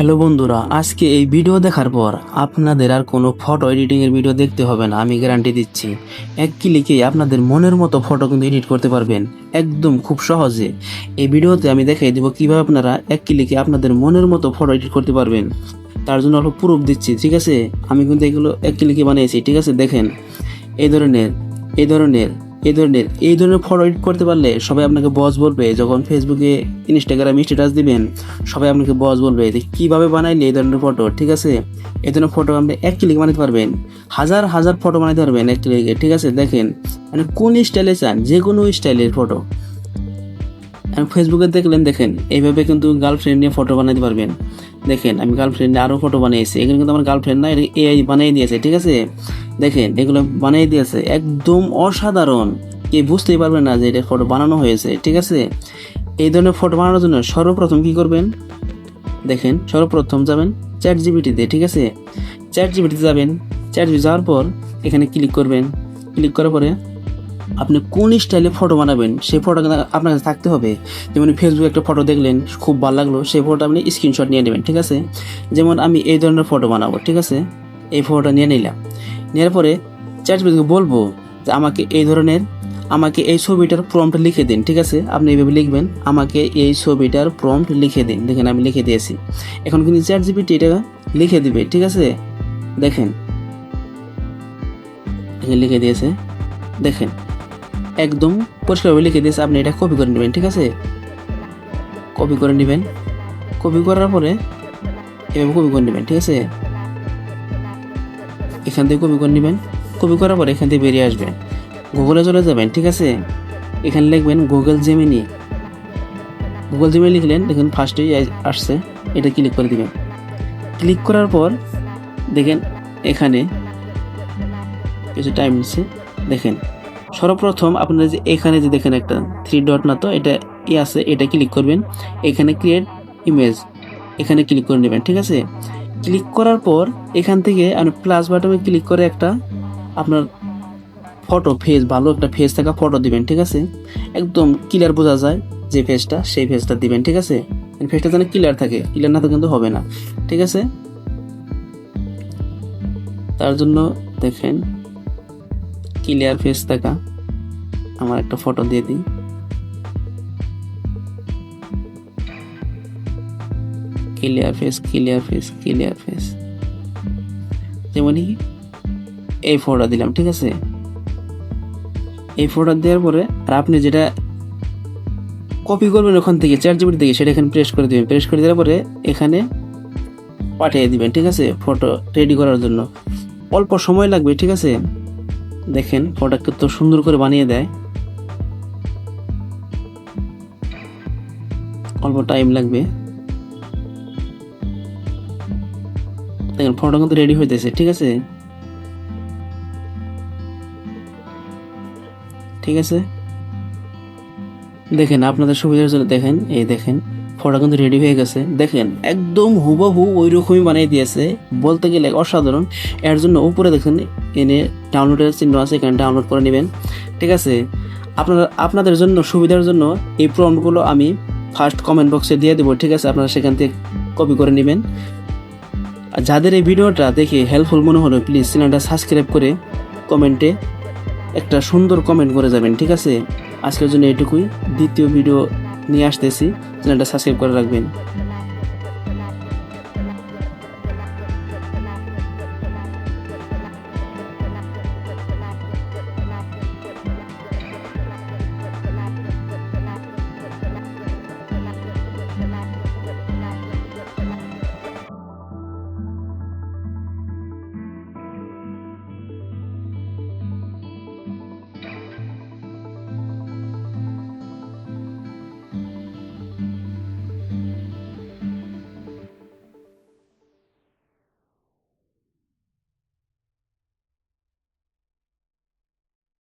Hello বন্ধুরা, আজকে এই ভিডিও দেখার পর আপনাদের আর কোনো ফটো এডিটিংয়ের ভিডিও দেখতে হবে না, আমি গ্যারান্টি দিচ্ছি। এক ক্লিকে আপনাদের মনের মতো ফটো কিন্তু এডিট করতে পারবেন, একদম খুব সহজে। এই ভিডিওতে আমি দেখাই দেবো কীভাবে আপনারা এক ক্লিকে আপনাদের মনের মতো ফটো এডিট করতে পারবেন। তার জন্য অল্প প্রুফ দিচ্ছি, ঠিক আছে? আমি কিন্তু এগুলো এক ক্লিকে বানিয়েছি, ঠিক আছে? দেখেন, এই ধরনের এই ধরনের এই ধরনের এই ধরনের ফটো এডিট করতে পারলে সবাই আপনাকে বস বলবে যখন ফেসবুকে ইনস্টাগ্রামে স্ট্যাটাস দিবেন, সবাই আপনাকে বস বলবে যে কীভাবে বানাইলে এই ধরনের ফটো ঠিক আছে? এই ধরনের ফটো আপনি এক ক্লিকে বানাতে পারবেন, হাজার হাজার ফটো বানাতে পারবেন এক ক্লিকে ঠিক আছে? দেখেন মানে কোন স্টাইলে চান যে কোনো স্টাইলের ফটো ফেসবুকে দেখলেন, দেখেন, এইভাবে কিন্তু গার্লফ্রেন্ড নিয়ে ফটো বানাতে পারবেন। দেখেন, আমি গার্লফ্রেন্ড আরও ফটো বানিয়েছি এখানে কিন্তু আমার গার্লফ্রেন্ড না এআই বানিয়ে দিয়েছে, ঠিক আছে? দেখেন, এগুলো বানিয়ে দিয়েছে। একদম অসাধারণ। কে বুঝতেই পারবেন না যে এটা ফটো বানানো হয়েছে, ঠিক আছে? এই ধরনের ফটো বানানোর জন্য সর্বপ্রথম কী করবেন? দেখেন, সর্বপ্রথম যাবেন চ্যাট জিবিটিতে ঠিক আছে? চ্যাট জিবিটিতে যাবেন। চ্যাট জিবি যাওয়ার পর এখানে ক্লিক করবেন। ক্লিক করার পরে আপনি কোন স্টাইলে ফটো বানাবেন, সেই ফটো আপনার কাছে থাকতে হবে। যেমন ফেসবুকে একটা ফটো দেখলেন, খুব ভালো লাগল, সেই ফটো আপনি স্ক্রিনশট নিয়ে নেবেন, ঠিক আছে? যেমন আমি এই ধরনের ফটো বানাবো, ঠিক আছে? এই ফটোটা নিয়ে নিলাম। নেওয়ার পরে চ্যাট জিপিটিকে বলব যে আমাকে এই ধরনের আমাকে এই ছবিটার প্রম্পট লিখে দিন, ঠিক আছে? আপনি এইভাবে লিখবেন, আমাকে এই ছবিটার প্রম্পট লিখে দিন। দেখেন আমি লিখে দিয়েছি। এখন কিন্তু চ্যাট জিপিটি এটা লিখে দিবে, ঠিক আছে? দেখেন, লিখে দিয়েছে। দেখেন। একদম পরিষ্কারভাবে লিখে দিয়েছে, আপনি এটা কপি করে নেবেন, ঠিক আছে? কপি করে নেবেন। কপি করার পরে এভাবে কপি করে নেবেন, ঠিক আছে? এখান থেকে কপি করে নেবেন। কপি করার পরে এখান থেকে বেরিয়ে আসবেন। গুগলে চলে যাবেন, ঠিক আছে? এখানে লিখবেন গুগল জেমিনি গুগল জিমেল লিখলেন, দেখুন ফার্স্টেই আসছে, এটা ক্লিক করে দিবেন। ক্লিক করার পর দেখেন এখানে কিছু টাইম নিচ্ছে, দেখেন। সর্বপ্রথম আপনারা যে এখানে যে দেখেন একটা থ্রি ডট না তো, এটা ই আছে, এটা ক্লিক করবেন। এখানে ক্রিয়েট ইমেজ এখানে ক্লিক করে নেবেন, ঠিক আছে? ক্লিক করার পর এখান থেকে আপনি প্লাস বাটনে ক্লিক করে একটা আপনার ফটো ফেস ভালো একটা ফেস থাকা ফটো দিবেন, ঠিক আছে? একদম ক্লিয়ার বোঝা যায় যে ফেসটা সেই ফেসটা দিবেন, ঠিক আছে? ফেসটা যেন ক্লিয়ার থাকে ক্লিয়ার না তো কিন্তু হবে না, ঠিক আছে? তার জন্য দেখেন ক্লিয়ার ফেস থাকা আমার একটা ফটো দিয়ে দিই। Clear face clear face clear face যেমনই এই ফটোটা দিলাম, ঠিক আছে? এই ফটোটা দেওয়ার পরে আর আপনি যেটা কপি করবেন ওখান থেকে চার জিবি থেকে, সেটা এখানে প্রেস করে দেবেন। প্রেস করে দেওয়ার পরে এখানে পাঠিয়ে দিবেন, ঠিক আছে? ফটো রেডি করার জন্য। অল্প সময় লাগবে, ঠিক আছে? দেখেন ফটোটা কত সুন্দর করে বানিয়ে দেয়। অল্প টাইম লাগবে। দেখেন ফটো কিন্তু রেডি হইতেছে, ঠিক আছে? ঠিক আছে? দেখেন আপনাদের সুবিধার জন্য দেখেন, এই দেখেন। ফটো কিন্তু রেডি হয়ে গেছে। দেখেন, একদম হুবহু ওই রকমই বানিয়ে দিয়েছে। বলতে গেলে অসাধারণ। এর জন্য উপরে দেখেন, এনে ডাউনলোডের চিহ্ন আছে, এখানে ডাউনলোড করে নেবেন। ঠিক আছে? আপনারা, আপনাদের জন্য, সুবিধার জন্য এই প্রম্পটগুলো আমি ফার্স্ট কমেন্ট বক্সে দিয়ে দেবো। ঠিক আছে? আপনারা সেখান থেকে কপি করে নেবেন। যাদের এই ভিডিওটা দেখে হেল্পফুল মনে হলো প্লিজ চ্যানেলটা সাবস্ক্রাইব করে কমেন্টে একটা সুন্দর কমেন্ট করে যাবেন। ঠিক আছে? আজকের জন্য এটুকুই। দ্বিতীয় ভিডিও নিয়ে আসতেছি। চ্যানেলটা সাবস্ক্রাইব করে রাখবেন।